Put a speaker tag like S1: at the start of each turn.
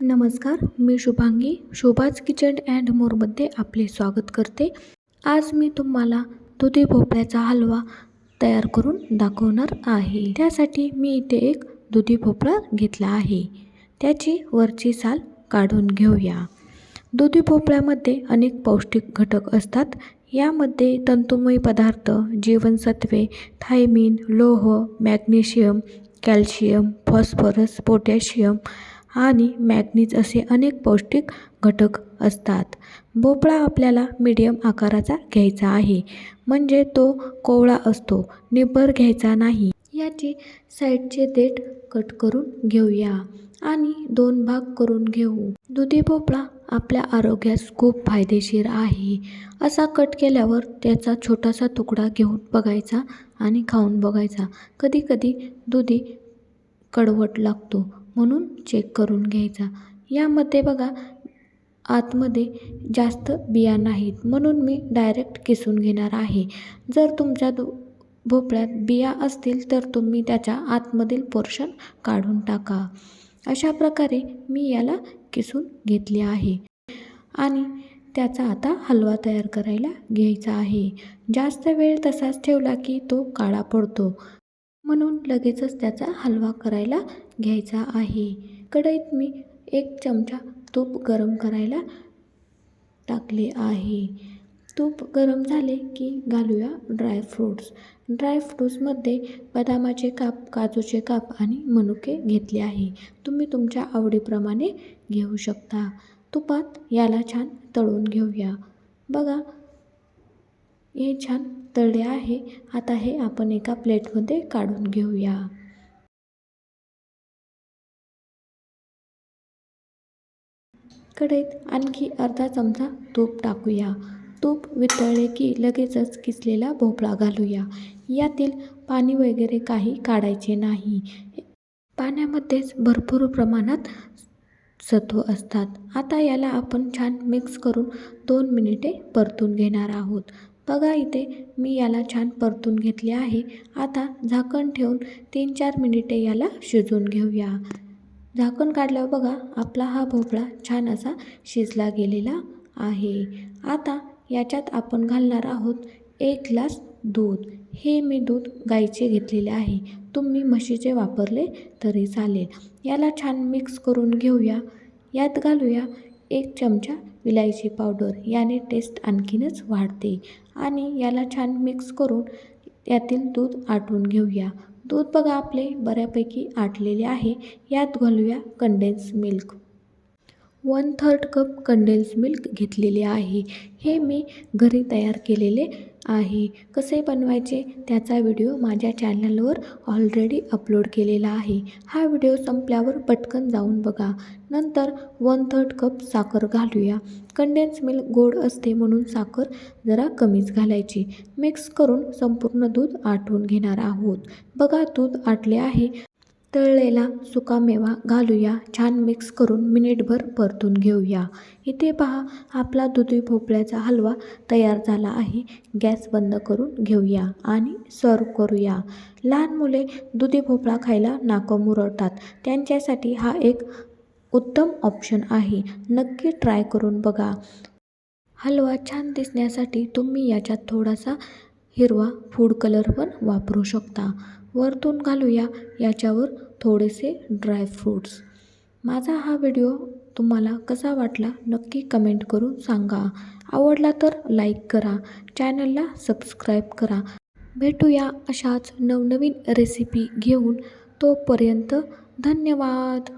S1: नमस्कार मी Shubhangi Shobha's kitchen and मोरमध्ये आपले स्वागत करते. आज मी तुम्हाला दुधी भोपळ्याचा हलवा तयार करून दाखवणार आहे. त्यासाठी मी इथे एक दुधी भोपळा घेतला आहे. त्याची वरची साल काढून घेऊया. दुधी भोपळ्यामध्ये अनेक पौष्टिक घटक असतात. यामध्ये तंतुमय पदार्थ जीवनसत्वे थायमिन लोह मॅग्नेशियम कॅल्शियम फॉस्फरस पोटॅशियम आणि मॅग्नीज असे अनेक पौष्टिक घटक असतात. भोपळा आपल्याला मीडियम आकाराचा घ्यायचा आहे. म्हणजे तो कोवळा असतो. निब्बर घ्यायचा नाही. याची साईडचे देठ कट करून घेऊया आणि दोन भाग करून घेऊ. दुधी भोपळा आपल्या आरोग्यास खूप फायदेशीर आहे. असा कट केल्यावर त्याचा छोटासा तुकडा घेऊन बघायचा आणि खाऊन बघायचा. कधीकधी दुधी कडवट लागतो. म्हणून चेक करून घ्यायचा. यामध्ये बघा आतमध्ये जास्त बिया नाहीत म्हणून मी डायरेक्ट किसून घेणार आहे. जर तुमच्या दु भोपळ्यात बिया असतील तर तुम्ही त्याच्या आतमधील पोर्शन काढून टाका. अशा प्रकारे मी याला किसून घेतले आहे. आणि त्याचा आता हलवा तयार करायला घ्यायचा आहे. जास्त वेळ तसाच ठेवला की तो काळा पडतो. म्हणून लगेचच त्याचा हलवा करायला घ्यायचा आहे. कढईत मी एक चमचा तूप गरम करायला टाकले आहे. तूप गरम झाले की घालूया ड्रायफ्रूट्स ड्रायफ्रूट्समध्ये बदामाचे काप काजूचे काप आणि मनुके घेतले आहे. तुम्ही तुमच्या आवडीप्रमाणे घेऊ शकता. तुपात याला छान तळून घेऊया. बघा हे छान तळले आहे. आता हे आपण एका प्लेटमध्ये काढून घेऊया. कढईत आणखी अर्धा चमचा तूप टाकूया. तूप वितळले की लगेचच किसलेला भोपळा घालूया. यातील पाणी वगैरे काही काढायचे नाही. पाण्यामध्येच भरपूर प्रमाणात सत्व असतात. आता याला आपण छान मिक्स करून दोन मिनिटे परतून घेणार आहोत. बघा इथे मी याला छान परतून घेतले आहे. आता झाकण ठेवून तीन चार मिनिटे याला शिजवून घेऊया. झाकण काढल्यावर बघा आपला हा भोपळा छान असा शिजला गेलेला आहे. आता याच्यात आपण घालणार आहोत एक ग्लास दूध. हे मी दूध गाईचे घेतलेले आहे. तुम्ही म्हशीचे वापरले तरी चालेल. याला छान मिक्स करून घेऊया. यात घालूया एक चमचा विलायची पावडर याने टेस्ट आणखीनच वाढते. आणि याला छान मिक्स करून यातील दूध आटवून घेऊया. दूध बघा आपले बऱ्यापैकी आटलेले आहे. यात घालूया condense milk one third cup condense milk घेतलेले आहे. हे मी घरी तयार केलेले आहे. कसे बनवायचे त्याचा व्हिडिओ माझ्या चॅनलवर ऑलरेडी अपलोड केलेला आहे. हा व्हिडिओ संपल्यावर पटकन जाऊन बघा. नंतर वन थर्ड कप साखर घालूया. कंडेन्स मिल्क गोड असते म्हणून साखर जरा कमीच घालायची. मिक्स करून संपूर्ण दूध आटवून घेणार आहोत. बघा दूध आटले आहे. तळलेला सुकामेवा घालूया. छान मिक्स करून मिनिटभर परतून घेऊया. इथे पहा आपला दुधी भोपळ्याचा हलवा तयार झाला आहे. गॅस बंद करून घेऊया आणि सर्व करूया. लहान मुले दुधी भोपळा खायला नाकं मुरडतात. त्यांच्यासाठी हा एक उत्तम ऑप्शन आहे. नक्की ट्राय करून बघा. हलवा छान दिसण्यासाठी तुम्ही याच्यात थोडासा हिरवा फूड कलर पण वापरू शकता. वरतून घालूया याच्यावर थोडेसे ड्रायफ्रूट्स माझा हा व्हिडिओ तुम्हाला कसा वाटला नक्की कमेंट करून सांगा. आवडला तर लाईक करा चॅनलला सबस्क्राईब करा. भेटूया अशाच नवनवीन रेसिपी घेऊन. तोपर्यंत धन्यवाद.